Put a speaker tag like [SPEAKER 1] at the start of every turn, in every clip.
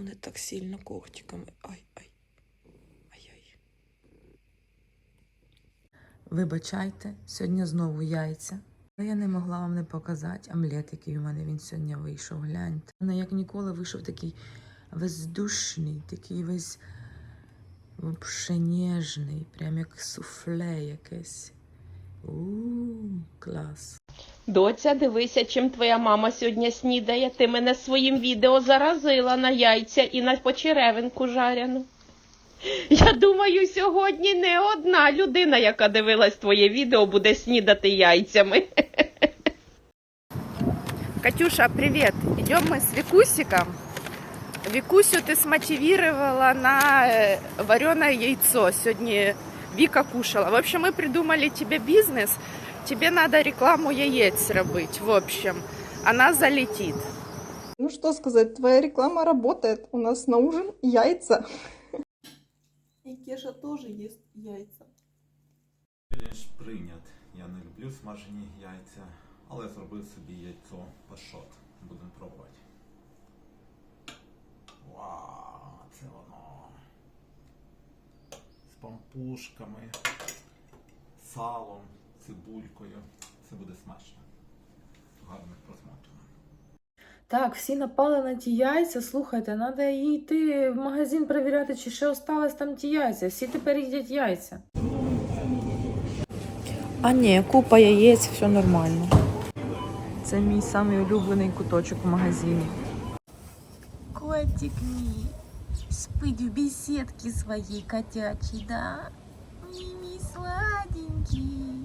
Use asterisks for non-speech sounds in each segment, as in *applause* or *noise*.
[SPEAKER 1] Ну не так сильно когтиками. Ай, ай. Ай-ай. Вибачайте, сьогодні знову яйця. Я не могла вам не показати омлет, який у мене він сьогодні вийшов. Гляньте. Ну, як ніколи вийшов такий воздушний, такий весь ніжний, прям як суфле якесь. Ууу, клас.
[SPEAKER 2] Доця, дивися, чим твоя мама сьогодні снідає. Ти мене своїм відео заразила на яйця і на почеревинку жарену. Я думаю, сьогодні не одна людина, яка дивилась твоє відео, буде снідати яйцями. *laughs*
[SPEAKER 3] Катюша, привет! Идем мы с Викусиком. Викусю ты смотивировала на вареное яйцо. Сегодня Вика кушала. В общем, мы придумали тебе бизнес. Тебе надо рекламу яиц робить. В общем, она залетит.
[SPEAKER 4] Ну что сказать, твоя реклама работает. У нас на ужин яйца. И Кеша тоже ест яйца.
[SPEAKER 5] Челендж прийнят. Я не люблю смажені яйця, але зробив собі яйцо пашот. Будемо пробувати. Вау, це воно. З пампушками, салом, цибулькою. Це буде смачно. Гарних просмотрів.
[SPEAKER 1] Так, всі напали на ті яйця. Слухайте, треба йти в магазин перевіряти, чи ще остались там ті яйця. Всі тепер їдять яйця. А ні, купа яєць, все нормально. Це мій самий улюблений куточок в магазині. Котик мій спить в беседці своїй котячій, да? Мій мій сладенький.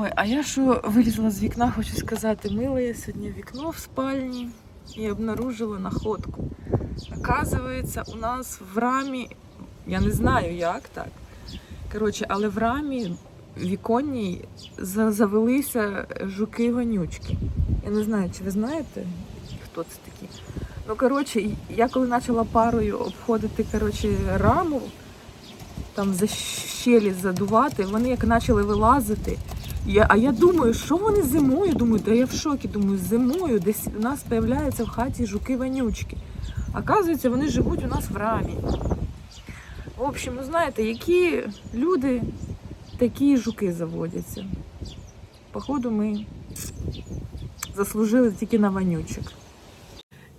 [SPEAKER 1] Ой, а я що вилізла з вікна, хочу сказати, мила я сьогодні вікно в спальні і обнаружила находку. Оказується, у нас в рамі, я не знаю як так. Коротше, але в рамі віконній завелися жуки-вонючки. Я не знаю, чи ви знаєте, хто це такі. Ну, коротше, я коли почала парою обходити коротше, раму, там за щелі задувати, вони як почали вилазити. Я, а я думаю, що вони зимою? Думаю, да я в шокі. Думаю, зимою десь у нас з'являються в хаті жуки-вонючки. Оказується, вони живуть у нас в рамі. В общем, ну знаєте, які люди, такі жуки заводяться. Походу, ми заслужили тільки на вонючок.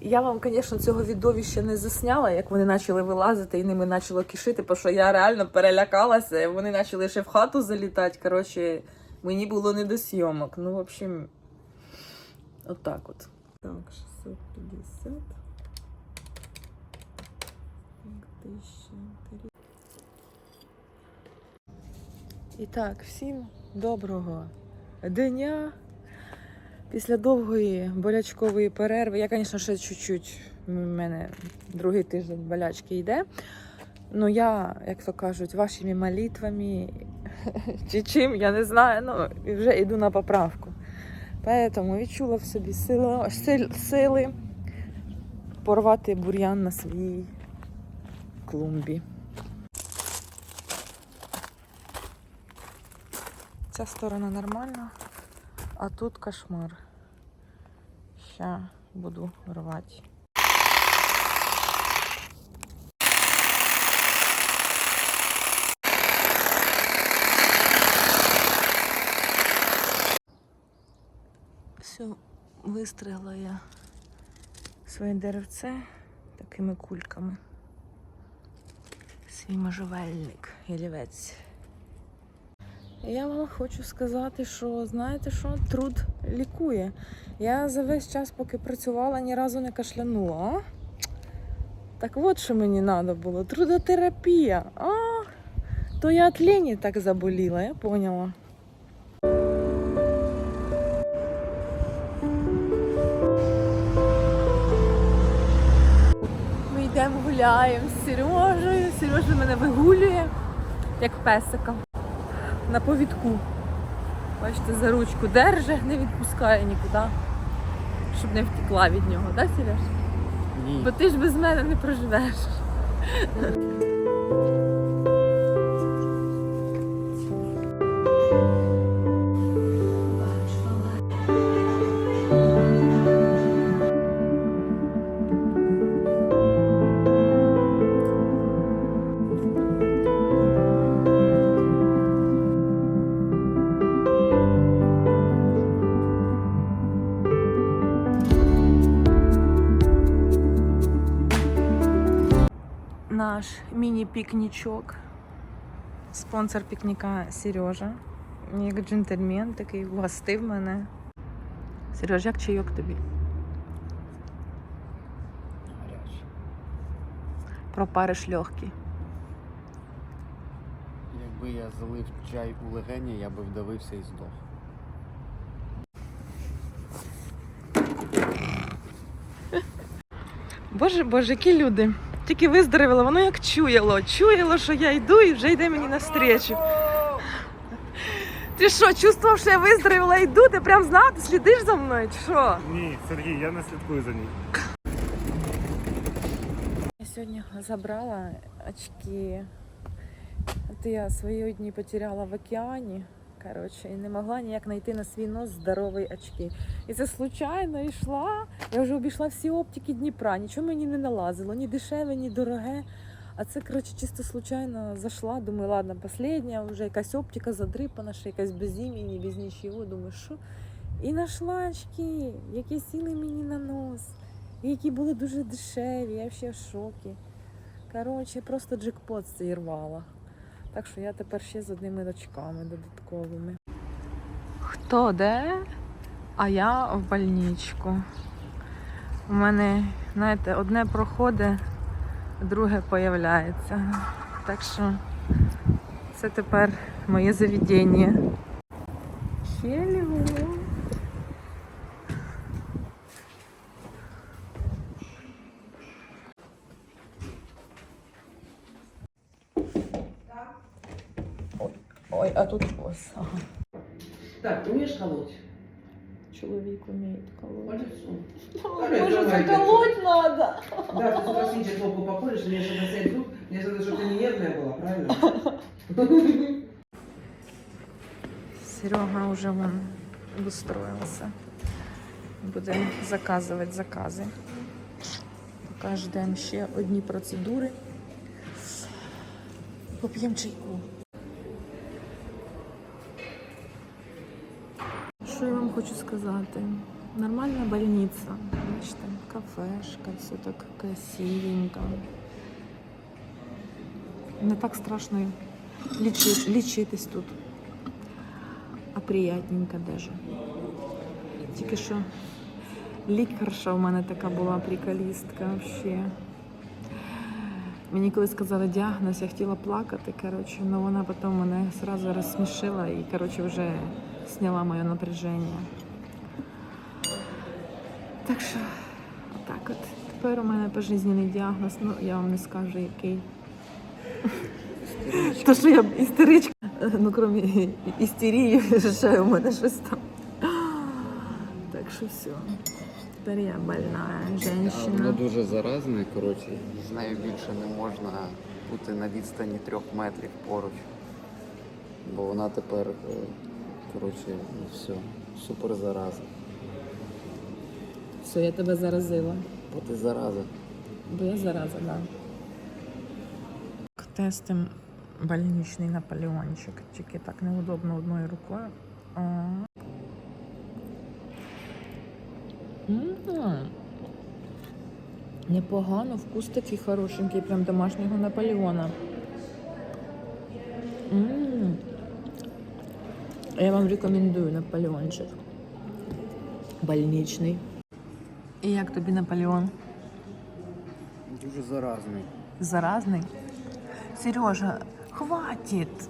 [SPEAKER 1] Я вам, звісно, цього відовіща не засняла, як вони почали вилазити і ними почало кишити, тому що я реально перелякалася. Вони почали ще в хату залітати. Коротше, мені було не до зйомок. Ну, в общем, отак от. Так, 650. І так, всім доброго дня. Після довгої болячкової перерви, я, звісно, ще чуть-чуть, у мене другий тиждень болячки йде. Ну, я, як то кажуть, вашими молитвами чи чим, я не знаю, ну, і вже йду на поправку. Тому відчула в собі сили, сил- сили порвати бур'ян на своїй клумбі. Ця сторона нормальна, а тут кошмар. Ща буду рвати. Все, вистригла я своє деревце такими кульками. Свій можжевельник, ялівець. Я вам хочу сказати, що знаєте що, труд лікує. Я за весь час, поки працювала, ні разу не кашлянула. А? Так от що мені треба було. Трудотерапія. А, то я від лені так заболіла, я поняла. Йдемо гуляємо з Сережею. Сережа мене вигулює, як песика на повідку. Бачите, за ручку держи, не відпускає нікуди, щоб не втекла від нього, так, Сереж?
[SPEAKER 5] Ні.
[SPEAKER 1] Бо ти ж без мене не проживеш. Наш міні-пікнічок. Спонсор пікніка Сережа. Як джентльмен такий вгостив мене. Сереж, як чайок тобі? Пропариш легкий.
[SPEAKER 6] Якби я залив чай у легені, я би вдавився і здох.
[SPEAKER 1] Боже, боже, які люди. Тільки виздоровіло, воно як чуяло. Чуяло, що я йду і вже йде мені навстречу. Ти що, чувствував, що я виздоровіла, йду? Ти прям знав, ти слідиш за мною, чи що?
[SPEAKER 7] Ні, Сергій, я не слідкую за ним.
[SPEAKER 1] Я сьогодні забрала очки. От я свої одні потеряла в океані. Коротше, і не могла ніяк знайти на свій нос здорові очки. І це случайно йшла. Я вже обійшла всі оптики Дніпра, нічого мені не налазило, ні дешеве, ні дороге. А це, коротше, чисто случайно зайшла. Думаю, ладно, последня, вже якась оптика задрипана, ще якась без імені, без нічого. Думаю, що? І знайшла очки, які сіли мені на нос, і які були дуже дешеві. Я ще в шокі. Коротше, просто джекпот зірвала. Так що я тепер ще з одними очками додатковими. Хто де? А я в больничку. У мене, знаєте, одне проходить, друге появляється. Так що це тепер моє заведення. Ще Ой, а тут ось. Ага.
[SPEAKER 8] Так, ты умеешь колоть?
[SPEAKER 1] Чоловік вміє
[SPEAKER 8] По
[SPEAKER 1] колоти.
[SPEAKER 8] лицу.
[SPEAKER 1] Боже,
[SPEAKER 8] давай,
[SPEAKER 1] заколоть надо.
[SPEAKER 8] Да, ты сюда сидишь, толку покуришь, мне чтобы снять зуб, мне надо, чтобы ты не нервная была, правильно?
[SPEAKER 1] Серега вже вон устроївся. Будемо заказувати закази. Поки ждемо ще одні процедури. Поп'ємо чайку. Хочу сказати? Нормальна больниця. Бачите, кафешка, все так красивенько. Не так страшно лічи- лічитись тут а приятненько даже. Тільки що лікарша в мене така була приколістка вообще. Мені коли сказали діагноз, я хотіла плакати, коротше, але вона потім мене одразу розсмішила і коротше, вже зняла моє напряження. Так що, отак от. Тепер у мене пожизненний діагноз, ну я вам не скажу який. То, що я істеричка, ну крім істерії, ще у мене щось там. Так що все. Тепер я больна
[SPEAKER 6] Воно
[SPEAKER 1] жінка.
[SPEAKER 6] дуже заразне, коротше. З нею більше не можна бути на відстані трьох метрів поруч. Бо вона тепер, е, коротше, ну все, супер зараза.
[SPEAKER 1] Все, я тебе заразила.
[SPEAKER 6] Бо ти зараза.
[SPEAKER 1] Бо я зараза, да. Тестим больничний наполеончик. Тільки так неудобно одною рукою. М. Непогано, вкус такий хорошенький, прям домашнього Наполеона. М. Я вам рекомендую Наполеончик. Больничний. І як тобі Наполеон?
[SPEAKER 6] Дуже заразний.
[SPEAKER 1] Заразний. Сережа, хватит.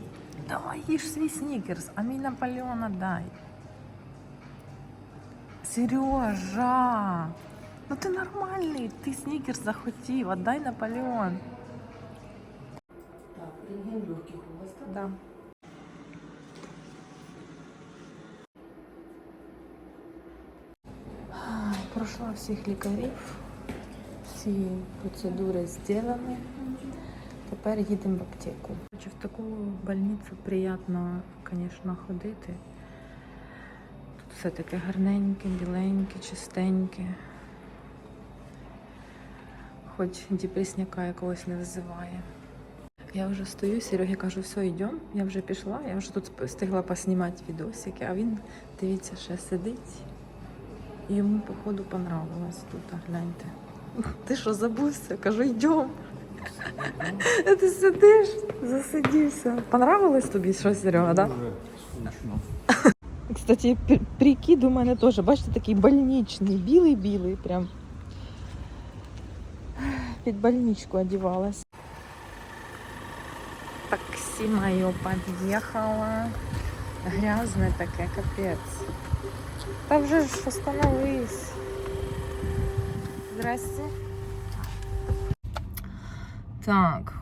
[SPEAKER 1] Давай їж свій снікерс, а мій Наполеона дай. Сережа, ну ти нормальний, ти снікерс захотів, отдай Наполеон.
[SPEAKER 8] Так, рентген легких у вас, да?
[SPEAKER 1] Да. Пройшла всіх лікарів, всі процедури зроблені. Тепер їдемо в аптеку. В таку больницю приємно, звісно, ходити. Тут все таке гарненьке, біленьке, чистеньке. Хоч депресняка якогось не визиває. Я вже стою, Серегі кажу, все, йдемо. Я вже пішла, я вже тут встигла поснімати відосики, а він, дивіться, ще сидить. І йому, походу, понравилось тут, а гляньте. *laughs* Ти що, забувся? Кажу, йдемо. Ти сидиш, засидівся. Понравилось тобі щось, Серега, да? *laughs* Кстати, прикид у мене теж, бачите, такий больничний, білий-білий прям. Під больничку одівалась. Таксі моє під'їхало. Грязне таке, капець. Та вже ж остановись. Здрасте. Так,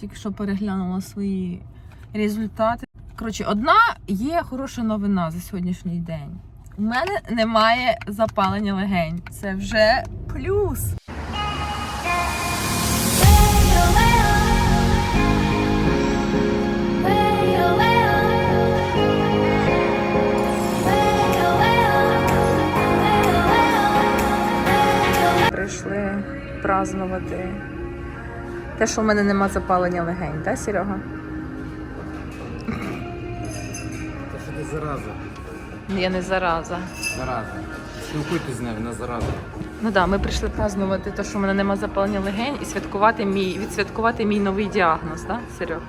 [SPEAKER 1] тільки що переглянула свої результати. Коротше, одна є хороша новина за сьогоднішній день. У мене немає запалення легень. Це вже плюс. Празднувати. Те, що в мене нема запалення легень, так, Серега?
[SPEAKER 6] Та що ти зараза?
[SPEAKER 1] Я не зараза.
[SPEAKER 6] Зараза. Спілкуйтесь з нею, вона зараза.
[SPEAKER 1] Ну да, ми прийшли празднувати те, що в мене нема запалення легень, і святкувати мій, відсвяткувати мій новий діагноз, так, Серега?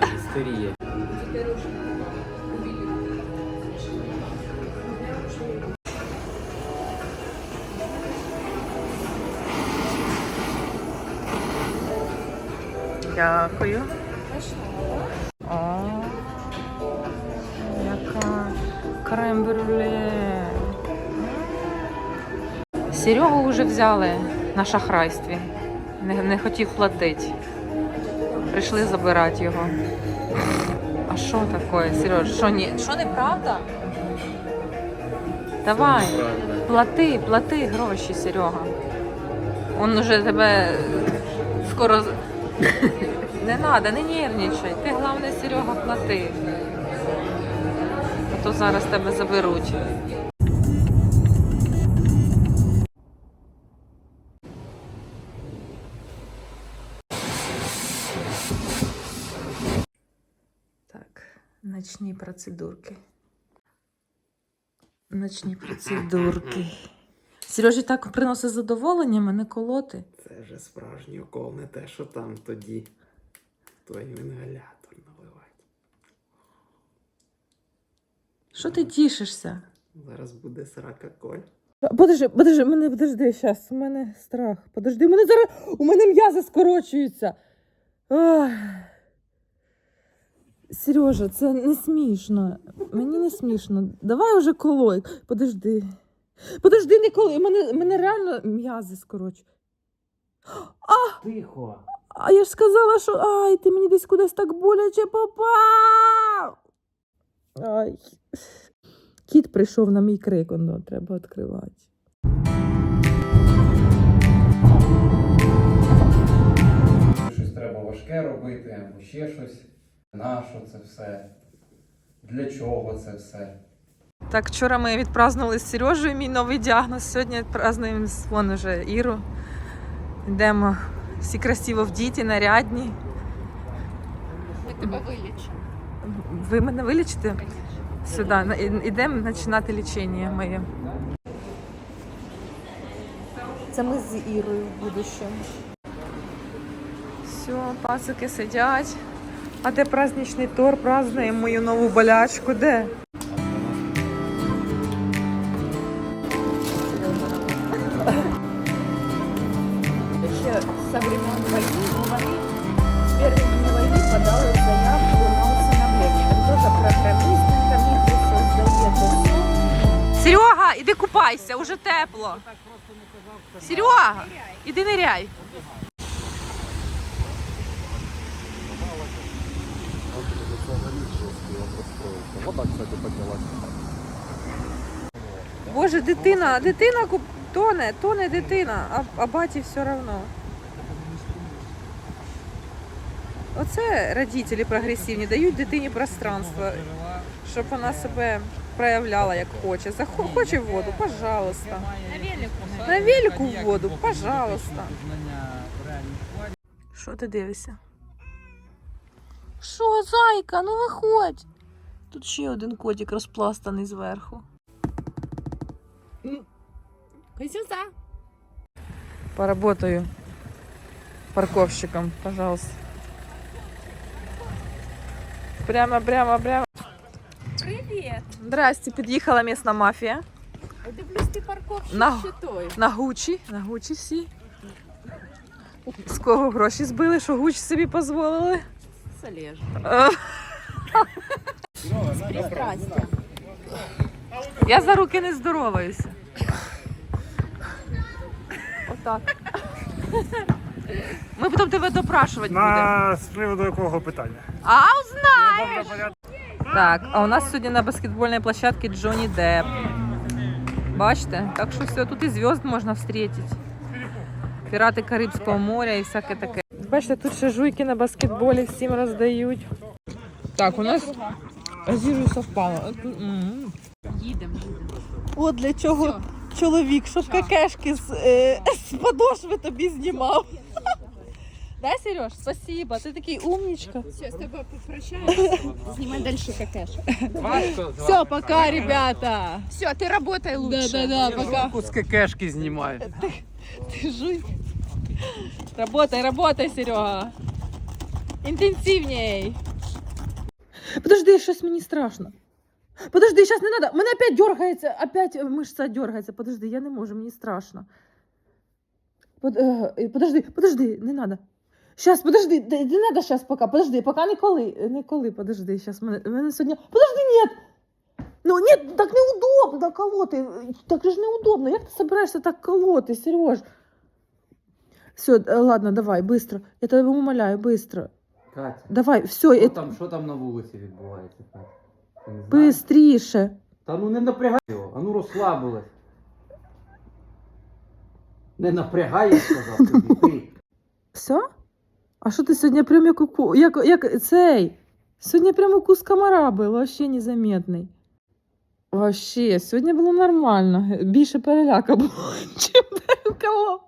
[SPEAKER 6] Да, істерія.
[SPEAKER 1] Дякую. О, яка крем-брюле. Серегу вже взяли на шахрайстві. Не, не хотів платити. Прийшли забирати його. А що таке, Сереж? Що, ні? що неправда? Давай, плати, плати гроші, Серега. Он уже тебе скоро. Не треба, не нервничай. Ти головне, Серега, плати. А то зараз тебе заберуть. Так, ночні процедурки. Ночні процедурки. Сережі так приносить задоволення мене колоти.
[SPEAKER 6] Це вже справжній укол, не те, що там тоді. Твою інгалятор наливати.
[SPEAKER 1] Що ти тішишся?
[SPEAKER 6] Зараз буде срака коль.
[SPEAKER 1] Подожди, подожди, мене подожди, зараз. У мене страх. Подожди, у мене зараз. У мене м'язи скорочуються. Ах. Сережа, це не смішно. Мені не смішно. Давай уже колой. Подожди. Подожди, не колой. Мене, мене реально м'язи скорочують.
[SPEAKER 6] Тихо.
[SPEAKER 1] А я ж сказала, що ай, ти мені десь кудись так боляче попав. Ай. Кіт прийшов на мій крик, воно треба відкривати.
[SPEAKER 9] Щось треба важке робити, або ще щось. Нащо це все? Для чого це все?
[SPEAKER 1] Так, вчора ми відпразнували з Сережею мій новий діагноз. Сьогодні відпразнуємо з вон уже Іру. Йдемо всі красиво вдіті, нарядні.
[SPEAKER 3] Ми тебе вилічимо.
[SPEAKER 1] Ви мене вилічите? Сюди. На- Ідемо починати лічення моє. Це ми з Ірою в будущому. Все, пацики сидять. А де праздничний тор? Празднуємо мою нову болячку. Де? Іди купайся, уже тепло. Серега, іди ниряй. Боже, дитина, дитина куп... тоне, тоне дитина, а, а баті все одно. Оце родителі прогресивні дають дитині пространство, щоб вона себе проявляла як хоче. Хоче в воду, пожалуйста. На велику в воду, пожалуйста. Що ти дивишся? Що, зайка, ну виходь. Тут ще один котик розпластаний зверху.
[SPEAKER 3] Сюди.
[SPEAKER 1] Поработаю. парковщикам, пожалуйста. Прямо, прямо, прямо. Здрасте, під'їхала місна мафія.
[SPEAKER 3] Дивлюсь, ти парковщик
[SPEAKER 1] На-
[SPEAKER 3] чи той.
[SPEAKER 1] На Гучі, на Гучі всі. З кого гроші збили, що Гучі собі дозволили?
[SPEAKER 3] Солеж.
[SPEAKER 1] Е,
[SPEAKER 3] Пристрастя.
[SPEAKER 1] Я за руки не здороваюся. Отак. Ми потім тебе допрашувати будемо.
[SPEAKER 7] На з приводу якого питання?
[SPEAKER 1] А,
[SPEAKER 7] порядку.
[SPEAKER 1] Так, а у нас сьогодні на баскетбольній площадці Джонні Депп. Бачите? Так що все, тут і зв'язд можна встретити. Пірати Карибського моря і всяке таке. Бачите, тут ще жуйки на баскетболі всім роздають. Так, у нас зіру совпало. М.
[SPEAKER 3] Їдемо.
[SPEAKER 1] От для чого чоловік, щоб какешки з, е, з подошви тобі знімав. Да, Сереж? Спасибо, ти такий умничка.
[SPEAKER 3] Все, з тобою попрощаємося. Знімай далі какеш.
[SPEAKER 1] Все, пока, ребята.
[SPEAKER 3] Все, ти работай лучше.
[SPEAKER 1] Да, да, да, пока.
[SPEAKER 6] З кекешки знімає.
[SPEAKER 1] Ты жуй. Работай, работай, Серега. Интенсивней. Подожди, щось мені страшно. Подожди, сейчас не надо. Мене опять дергается, опять мышца дергается. Подожди, я не можу, мені страшно. Под, е, подожди, подожди, не надо. Сейчас, подожди, д- не надо сейчас пока, подожди, пока ніколи, ніколи, подожди, сейчас мене, мене сьогодні, подожди, нет! Ну, нет, так неудобно колоти, так же ж неудобно, як ти собираєшся так колоти, Сереж? Все, ладно, давай, быстро, я тебе умоляю, быстро.
[SPEAKER 6] Катя,
[SPEAKER 1] Давай, все,
[SPEAKER 6] що
[SPEAKER 1] я...
[SPEAKER 6] там, що там на вулиці відбувається? Катя? Ти не знаєш?
[SPEAKER 1] быстріше.
[SPEAKER 6] Та ну не напрягай його, а ну розслабилась. Не напрягай, я сказав тобі, ти.
[SPEAKER 1] Все? А що ти сьогодні прям як, уку- як, як цей? Сьогодні прям укус комара був, вообще незаметний. Вообще, сьогодні було нормально. Більше переляка було, *laughs* чим де кого.